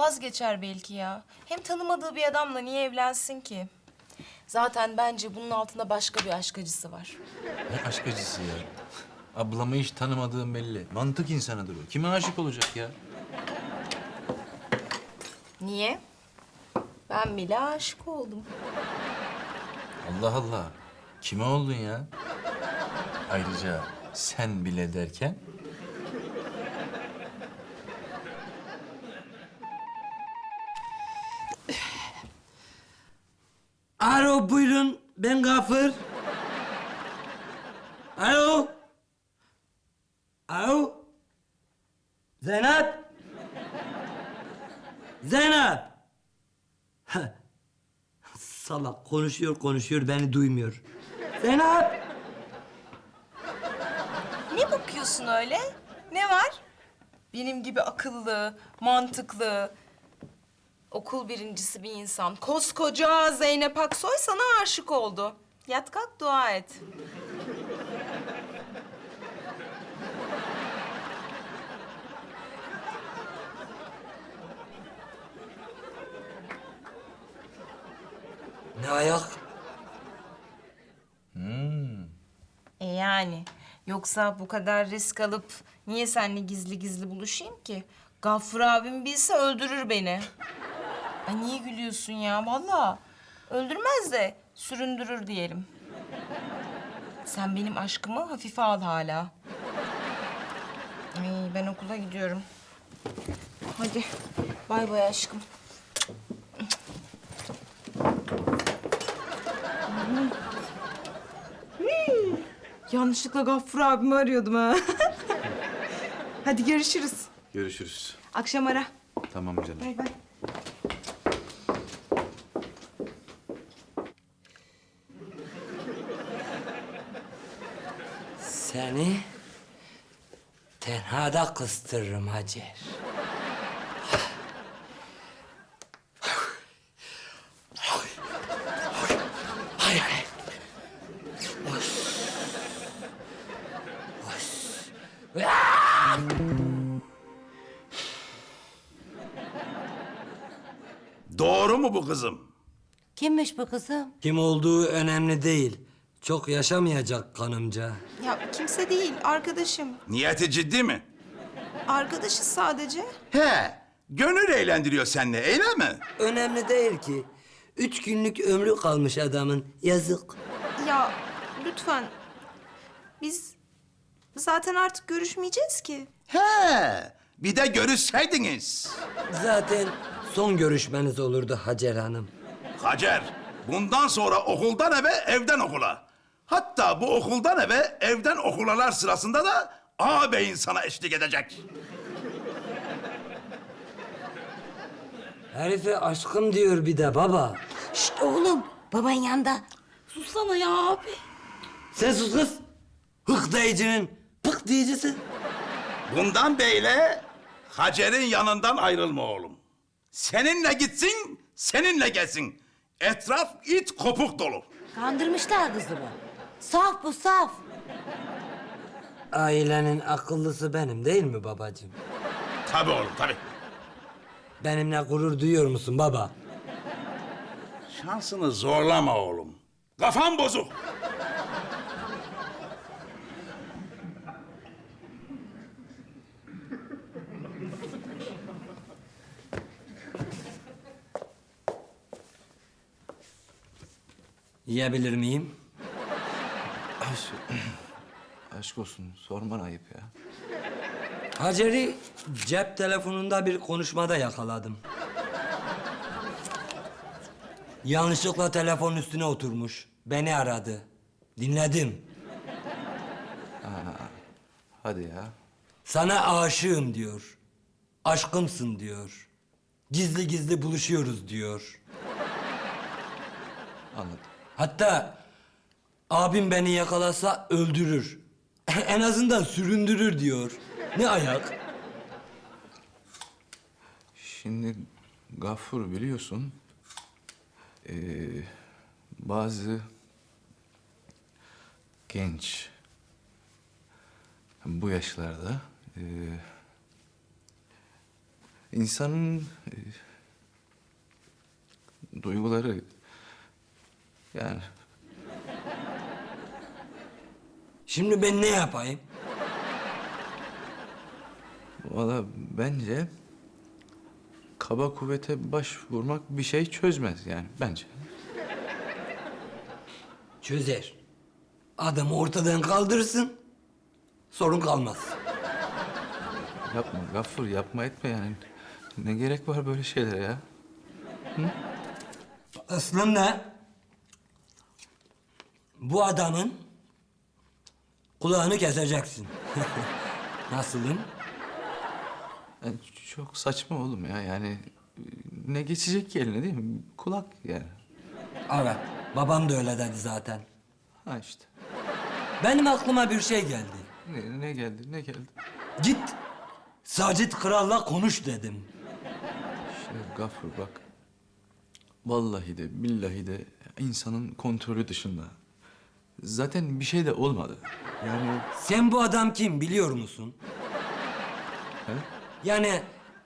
Vazgeçer belki ya. Hem tanımadığı bir adamla niye evlensin ki? Zaten bence bunun altında başka bir aşk acısı var. Ne aşk acısı ya. Ablamı hiç tanımadığım belli. Mantık insanıdır o. Kime aşık olacak ya? Niye? Ben bile aşık oldum. Allah Allah. Kime oldun ya? Ayrıca sen bile derken... buyurun ben Gafır. Alo. Alo. Zeynep. Zeynep. Salak konuşuyor konuşuyor beni duymuyor. Zeynep. Ne bakıyorsun öyle? Ne var? Benim gibi akıllı, mantıklı, okul birincisi bir insan. Koskoca Zeynep Aksoy sana aşık oldu. Yat kalk dua et. Ne ayak? E yani. Yoksa bu kadar risk alıp niye seninle gizli gizli buluşayım ki? Gaffur abim bilse öldürür beni. Ay niye gülüyorsun ya? Vallahi öldürmez de süründürür diyelim. Sen benim aşkımı hafife al hala. Ay ben okula gidiyorum. Hadi bay bay aşkım. Yanlışlıkla Gaffur abimi arıyordum ha. Hadi görüşürüz. Görüşürüz. Akşam ara. Tamam canım. Bay bay. Seni tenhada kıstırırım Hacer. Doğru mu bu kızım? Kimmiş bu kızım? Kim olduğu önemli değil. Çok yaşamayacak kanımca. Ya kimse değil, arkadaşım. Niyeti ciddi mi? Arkadaşız sadece. He, gönül eğlendiriyor seninle, öyle mi? Önemli değil ki. Üç günlük ömrü kalmış adamın. Yazık. Ya lütfen. Biz zaten artık görüşmeyeceğiz ki. He, bir de görüşseydiniz. Zaten son görüşmeniz olurdu Hacer Hanım. Hacer, bundan sonra okuldan eve, evden okula. Hatta bu okuldan eve, evden okulalar sırasında da ağabeyin sana eşlik edecek. Herife aşkım diyor bir de baba. Şşt oğlum baban yanında. Susana ya abi. Sen sus kız. Hık diyicinin pık diyicisi. Bundan beyle Hacer'in yanından ayrılma oğlum. Seninle gitsin, seninle gelsin. Etraf it kopuk dolu. Kandırmışlar kızımı. Saf bu saf. Ailenin akıllısı benim değil mi babacığım? Tabii oğlum, tabii. Benimle gurur duyuyor musun baba? Şansını zorlama oğlum. Kafan bozuk. Yiyebilir miyim? Aşk, olsun. Sorman ayıp ya. Hacer'i cep telefonunda bir konuşmada yakaladım. Yanlışlıkla telefon üstüne oturmuş. Beni aradı. Dinledim. Hadi ya. Sana aşığım diyor. Aşkımsın diyor. Gizli gizli buluşuyoruz diyor. Anladım. Hatta abim beni yakalasa öldürür. en azından süründürür diyor. Ne ayak? Şimdi Gaffur biliyorsun... eee, bazı genç bu yaşlarda eee, insanın e, duyguları yani Şimdi ben ne yapayım? valla bence kaba kuvvete başvurmak bir şey çözmez yani bence. Çözer. Adamı ortadan kaldırırsın. Sorun kalmaz. Yapma Gaffur yapma etme yani. Ne gerek var böyle şeylere ya? Aslında bu adamın kulağını keseceksin. Nasılım? Yani çok saçma oğlum ya yani ne geçecek ki eline değil mi? Kulak yani. Evet. Babam da öyle dedi zaten. Ha işte. Benim aklıma bir şey geldi. Ne, ne geldi ne geldi? Git Sacit Kral'la konuş dedim. Şey Gaffur bak. Vallahi de billahi de insanın kontrolü dışında. Zaten bir şey de olmadı. Yani Sen bu adam kim biliyor musun? Yani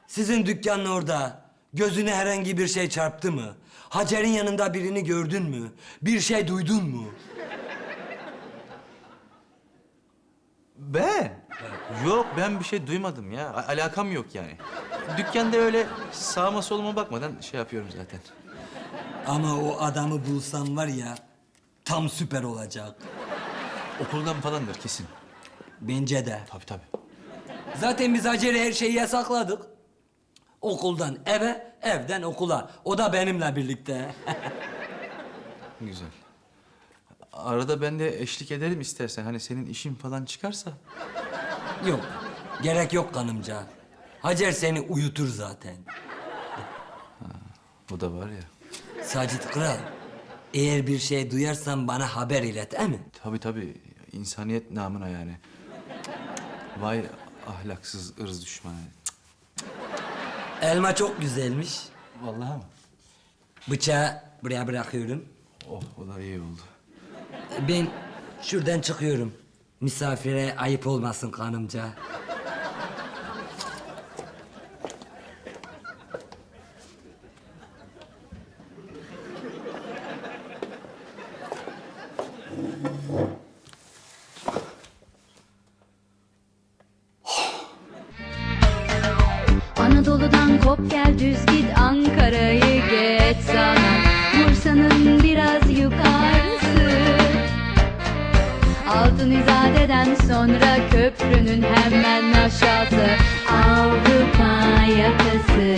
sizin dükkanın orada gözüne herhangi bir şey çarptı mı? Hacer'in yanında birini gördün mü? Bir şey duydun mu? ben? Yok ben bir şey duymadım ya. A- alakam yok yani. Dükkanda öyle sağıma soluma bakmadan şey yapıyorum zaten. Ama o adamı bulsam var ya tam süper olacak. Okuldan falandır kesin. Bence de. Tabii tabii. Zaten biz Hacer'e her şeyi yasakladık. Okuldan eve, evden okula. O da benimle birlikte. Güzel. Arada ben de eşlik ederim istersen. Hani senin işin falan çıkarsa. yok, gerek yok kanımca. Hacer seni uyutur zaten. O da var ya. Sacit Kral, eğer bir şey duyarsan bana haber ilet, değil mi? Tabii tabii. insaniyet namına yani. Vay ahlaksız ırz düşmanı. Elma çok güzelmiş. Vallahi mi? Bıçağı buraya bırakıyorum. Oh o da iyi oldu. Ben şuradan çıkıyorum. Misafire ayıp olmasın kanımca. Anadolu'dan kop gel düz git Ankara'yı geç sana. Bursa'nın biraz yukarısı. Altın İzade'den sonra köprünün hemen aşağısı. Avrupa yakası.